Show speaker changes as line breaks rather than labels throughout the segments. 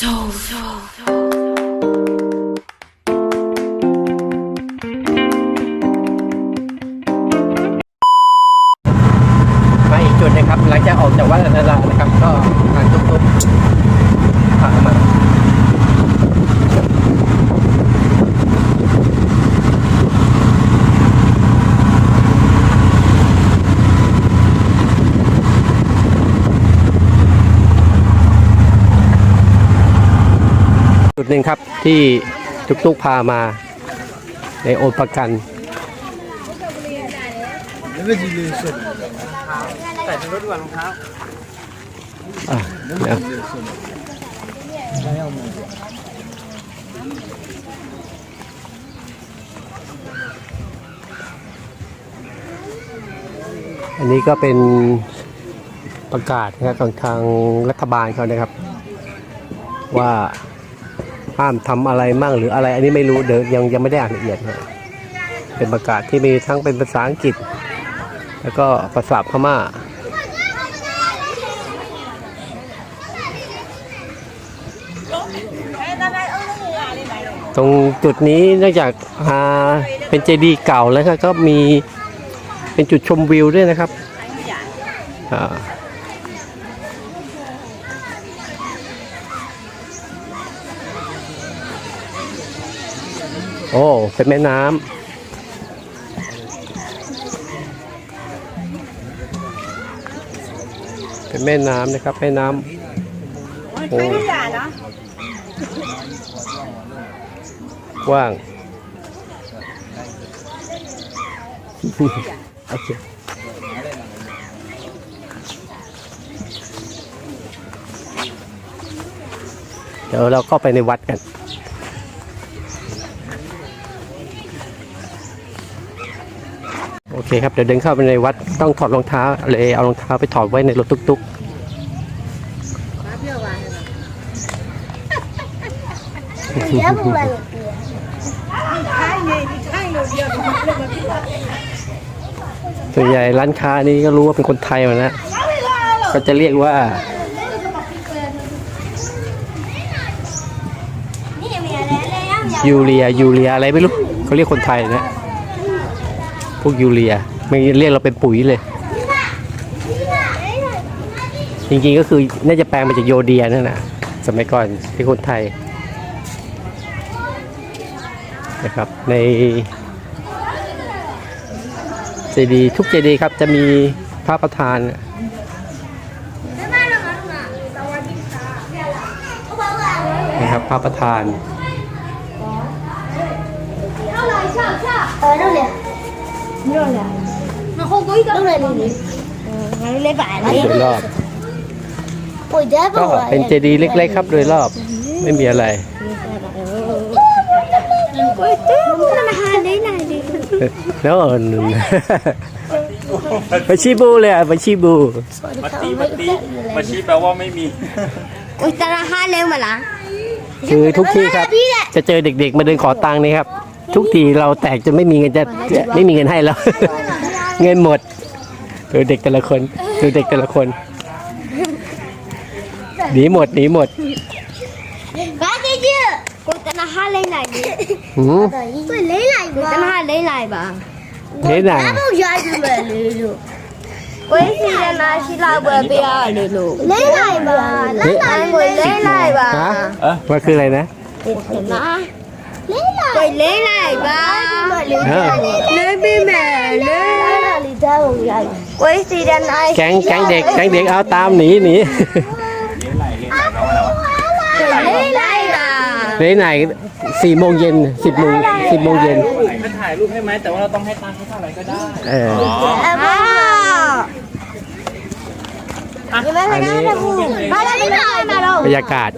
Soul. Soul.
ม หนึ่งครับที่ตุกๆพามาในโอนประกันอะเดี๋ยวอันนี้ก็เป็นประกาศนะครับของทางรัฐบาลเขานะครับ ว่า ห้ามทำอะไรมั่งหรืออะไร อันนี้ไม่รู้เดี๋ยวยังยังไม่ได้อ่านละเอียดนะเป็นประกาศที่มีทั้งเป็นภาษาอังกฤษ แล้วก็ภาษาพม่าตรงจุดนี้เนื่องจากาเป็นเจดีย์เก่าแล้วก็ก็มีเป็นจุดชมวิวด้วยนะครับ โอ้ เป็นแม่น้ำ เป็นแม่น้ำนะครับ แม่น้ำโอ้กว้าง โอเคเดี๋ยวเราเข้าไปในวัดกัน อเคครับ เดี๋ยวเดินเข้าไปในวัดต้องถอดรองเท้าเลยเอารองเท้าไปถอดไว้ในรถตุ๊กๆส่วนใหญ่ร้านค้านี้ก็รู้ว่าเป็นคนไทยหมดนะ ก็จะเรียกว่ายูเรียยูเรียอะไรไม่รู้เขาเรียกคนไทยนะ พวกยูเรียไม่เรียกเราเป็นปุ๋ยเลย จริงๆก็คือน่าจะแปลงมาจากโยเดียนั่นนะสมัยก่อนที่คนไทยนะครับในเจดีทุกเจดีครับจะมีพระประธานนะครับพระประธาน
Ờ, đâu nè? Đâu nè? Nó không có đâu nè đi. Nó lấy vải
โดย
đấy.
รอบ
Ôi chết
ก็
rồi.
เป็นเจดีย์เล็กๆครับโดยรอบ ไม่มีอะไร
Ôi chết. Nó mà hai đấy này đi.
แล้วเออหนึ่งไปชีบูเลยอะไปชีบู
มาตีมาตีมาชี้แปลว่าไม่มี
Ôi ta là hai lên mà là.
คือทุกที่ครับ จะเจอเด็กๆ มาเดินขอตังค์นี่ครับ ทุกทีเราแตกจนไม่มีเงินจะจะไม่มีเงินให้แล้ว เงินหมดดูเด็กแต่ละคนดูเด็กแต่ละคนหนีหมดหนีหมด
Bác đi chưa? Cô ta là hai lên này đi.
หืม
Tôi lấy lại bà. Ta là hai lấy lại bà.
เฮ้ยหนัง
Đã bao giờ thì về lấy được. Quấy thì là này chỉ là bờ bia để được. Lấy lại bà. Lấy lại người lấy lại
ฮะ
bà.
ว่าคืออะไรนะ
lấy lại Quay lấy lại ba
À.
lấy bi mẹ lấy quay thì đàn ai
แก๊งแก๊งเด็กแก๊งเด็กเอาตามหนีหนี
lấy lại bà
เลยไหนสี่โมงเย็นสิบโมงสิบโมงเย็น
ให้ถ่ายรูปให้ไหมแต่ว่าเราต้องให้ตังค์เขาเท่าไหร่ก็ได้
เออ
à nhưng mà
บรรยากาศ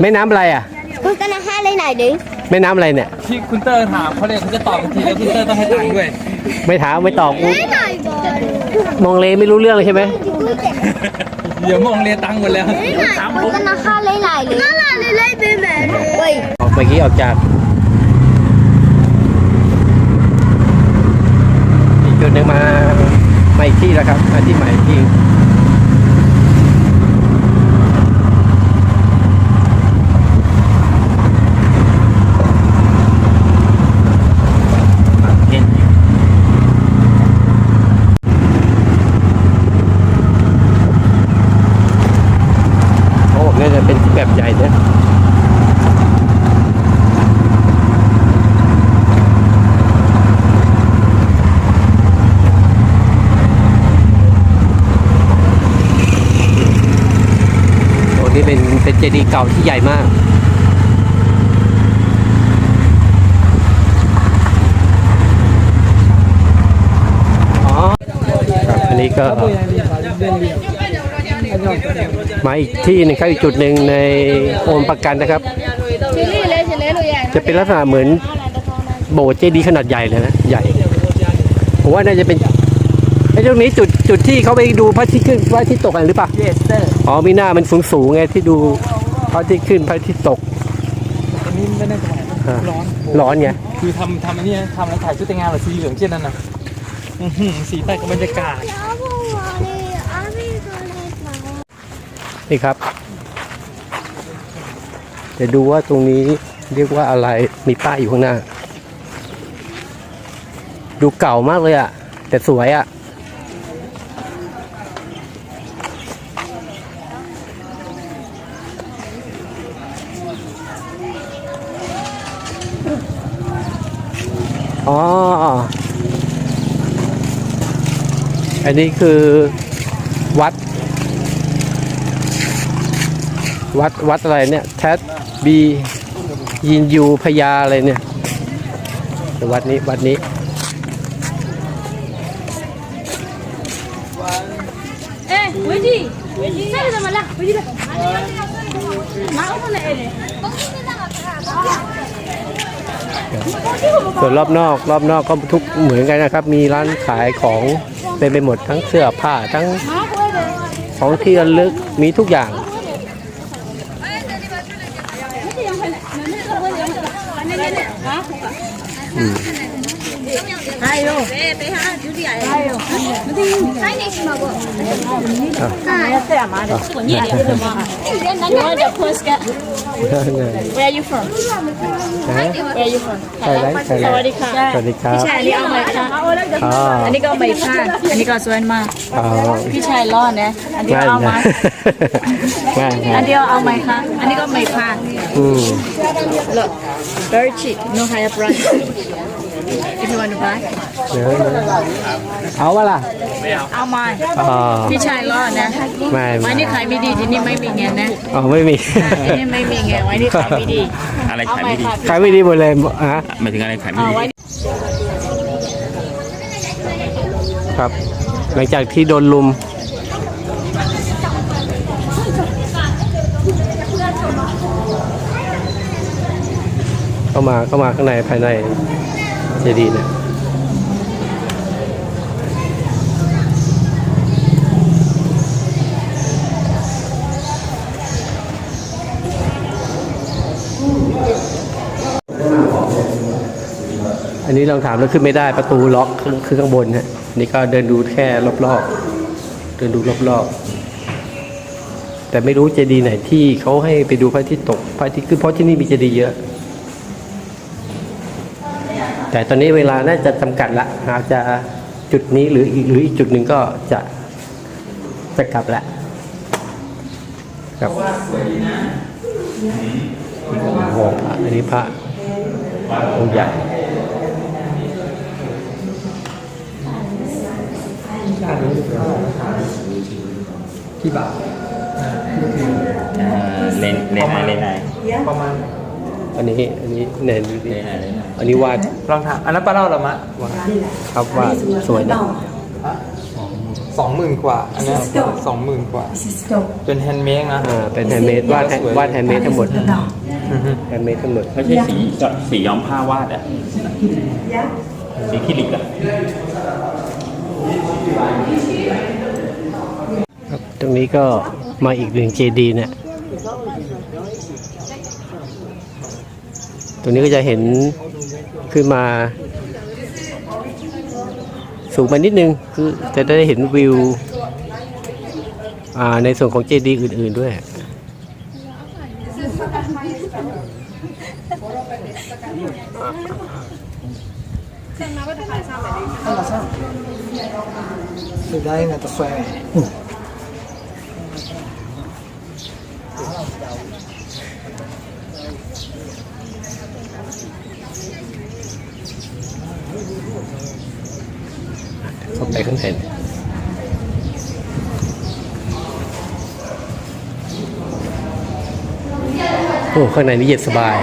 แม่น้ำอะไรอะ
tôi tên là hai lấy này đi
แม่น้ำอะไรเนี่ย
ที่คุณเตอร์ถามเขาเลยเขาจะตอบทันทีแล้วคุณเตอร์ต้องให้ตังค์ด้วย
ไม่ถามไม่ตอบกูมองเลไม่รู้เรื่องเลยใช่ไหม
เดี๋ยวมองเรียตังค์หมดแล้ว
tôi tên là hai lấy lại đi nó là lấy lấy bi mẹ ui
ออกเมื่อกี้ออกจากอีกจุดหนึ่งมา มาอีกที่แล้วครับมาที่ใหม่ที่ เนี่ยโอ้นี่เป็นเป็นเจ ดีย์เก่าที่ใหญ่มากอ๋อครับอันนี้ก็มาอีกที่หนึงครับอีกจุดหนึ่งในโอมประกันนะครับ
ชิลลี่เลยชิลลี่เลยใหญ่
จะเป็นลักษณะเหมือนโบสถ์เจดีย์ขนาดใหญ่เลยนะ ใหญ่ผมว่าน่าจะเป็นไอ้ ตรงนี้จุดจุดที่เขาไปดูพระอาทิตย์ขึ้นพระอาทิตย์ตกกันหรือเปล่า
yes sir
อ๋อมีหน้ามันสูงสูงๆไงที่ดูพระอาทิตย์ขึ้นพระอาทิตย์ตก
อันนี้ไม่น่าจะไหวนะ
อ่า
ร้อน
ร้อนไง
คือทำทำอันนี้นะทำแล้วถ่ายชุดแต่งงานเหรอสีเหลืองเช่นนั้นนะอื้อหือสีใต้กับบรรยากาศ
นี่ครับเดี๋ยวดูว่าตรงนี้เรียกว่าอะไรมีป้ายอยู่ข้างหน้า ดูเก่ามากเลยอะแต่สวยอะอ๋อ อันนี้คือวัด วัดวัดอะไรเนี่ยแทสบียินยูพญาอะไรเนี่ยวัดนี้วัดนี้ วนรอบนอกรอบนอกก็ทุกเหมือนกันนะครับ มีร้านขายของเป็นไปหมดทั้งเสื้อผ้าทั้งของที่ระลึกมีทุกอย่าง อืม
Ayo. Eh, peha judi ayo. Ayo. Nanti saya ni semua bu. Ah, saya ama ada. Ni dia tu mah. You want the postcard? Where are you from?
นะ
Where are you from?
ใช่ไรใช่
ส
ไร
วัสดีค่ะ
สวัสดีครับ
พี่ชายนี่เอาไหมคะ
อ๋อ
อันนี้ก็เอาไหมค่ะอันนี้ก็สวยมาก
อ๋อ
พี่ชายรอดนะอันเดียว
ง่าย
เอาไหม
นะง่าย
อั
นะ
นเดียวเอาไหมคะอันนี้ก็ไหมค่ะ
อืม
Look very cheap no higher price if you want to buy
เดี๋ยวนะเอาวะล่ะ
เอาไหม
อ๋อ
พี่ชายรอดนะ
ไม่
ไว้
ไม่
นี่ขายไม่ดีที่นี่ไม่มีเงินนะ
อ๋อไม่มี
ที่นี่ไม่มีเงินไว้นี่ขายไม่ดี
อะไร
เอา
ขาย
ไหม
ไม่ดี
ค่ะ
ขายไม่ดีหมดเลยฮะ
หมายถึงอะไรขายไม่
เอา
ดี
ไว้
ครับ หลังจากที่โดนลุม เข้ามาเข้ามาข้างในภายใน เจดีย์เนี่ยอันนี้ลองถามแล้วขึ้นไม่ได้ประตูล็อกคือข้างบนฮะนี่ก็เดินดูแค่รอบๆ เดินดูรอบๆ แต่ไม่รู้เจดีย์ไหนที่เขาให้ไปดูพระอาทิตย์ตกพระอาทิตย์คือเพราะที่นี่มีเจดีย์เยอะ แต่ตอนนี้เวลาน่าจะจำกัดละอาจจะจุดนี้หรืออีกหรืออีกจุดหนึ่งก็จะจะกลับละครับโอ้โหพระอันนี้พระองค์ใหญ่
กี่บาท
เลนเลนไหนเลนไหน
ประมาณ
อันนี้อันนี้เน้นดูดิ
เลนไหนเลนไหน
อันนี้วาด
ลองถามอันนั้นปลาเล่าเหรอมะ
ครับวาดสวยนะ
สองหมื่นกว่า อันนั้นสองหมื่นกว่า เป็นแฮนด์เมดนะ
อ่าเป็นแฮนด์เมดวาดแฮนด์วาดแฮนด์เมดทั้งหมด
อือฮึ
แฮนด์เมดทั้งหมด
ไม่ใช่สีสีย้อมผ้าวาดอะสีคิลิกอะ
ครับตรงนี้ก็มาอีกหนึ่งเจดีย์เนี่ย รงนี้ก็จะเห็นขึ้นมา สูงมานิดนึงคือจะได้เห็นวิวในส่วนของเจดีย์อื่น ๆด้วย
เข้าไปข้างในโอ้
ข้างในนี่เย็นสบาย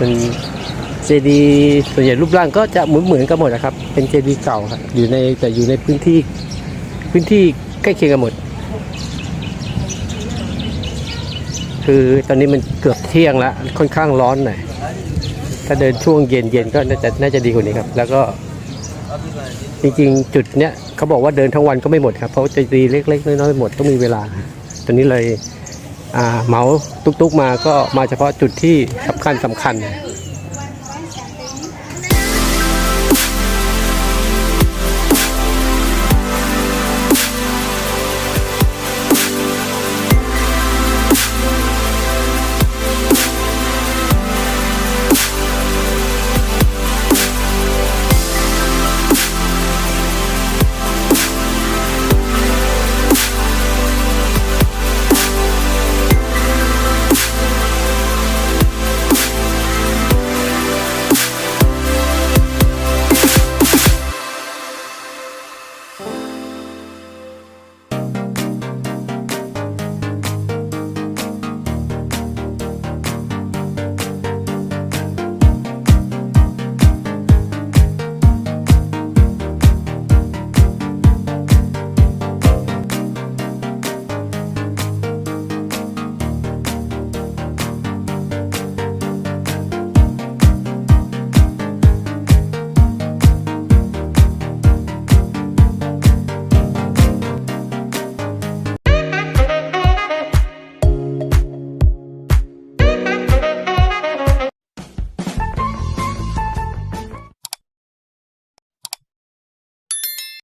เป็นเจดีย์ส่วนใหญ่รูปร่างก็จะเหมือนเหมือนกันหมดนะครับ เป็นเจดีย์เก่าครับอยู่ในแต่อยู่ในพื้นที่พื้นที่ใกล้เคียงกันหมด คือตอนนี้มันเกือบเที่ยงแล้วค่อนข้างร้อนหน่อยถ้าเดินช่วงเย็นเย็นก็น่าจะน่าจะดีกว่านี้ครับ แล้วก็จริงๆ จุดเนี้ยเขาบอกว่าเดินทั้งวันก็ไม่หมดครับ เพราะเจดีย์เล็กๆ น้อยๆหมดต้องมีเวลา ตอนนี้เลย เหมาตุกๆมาก็มาเฉพาะจุดที่สำคัญสำคัญ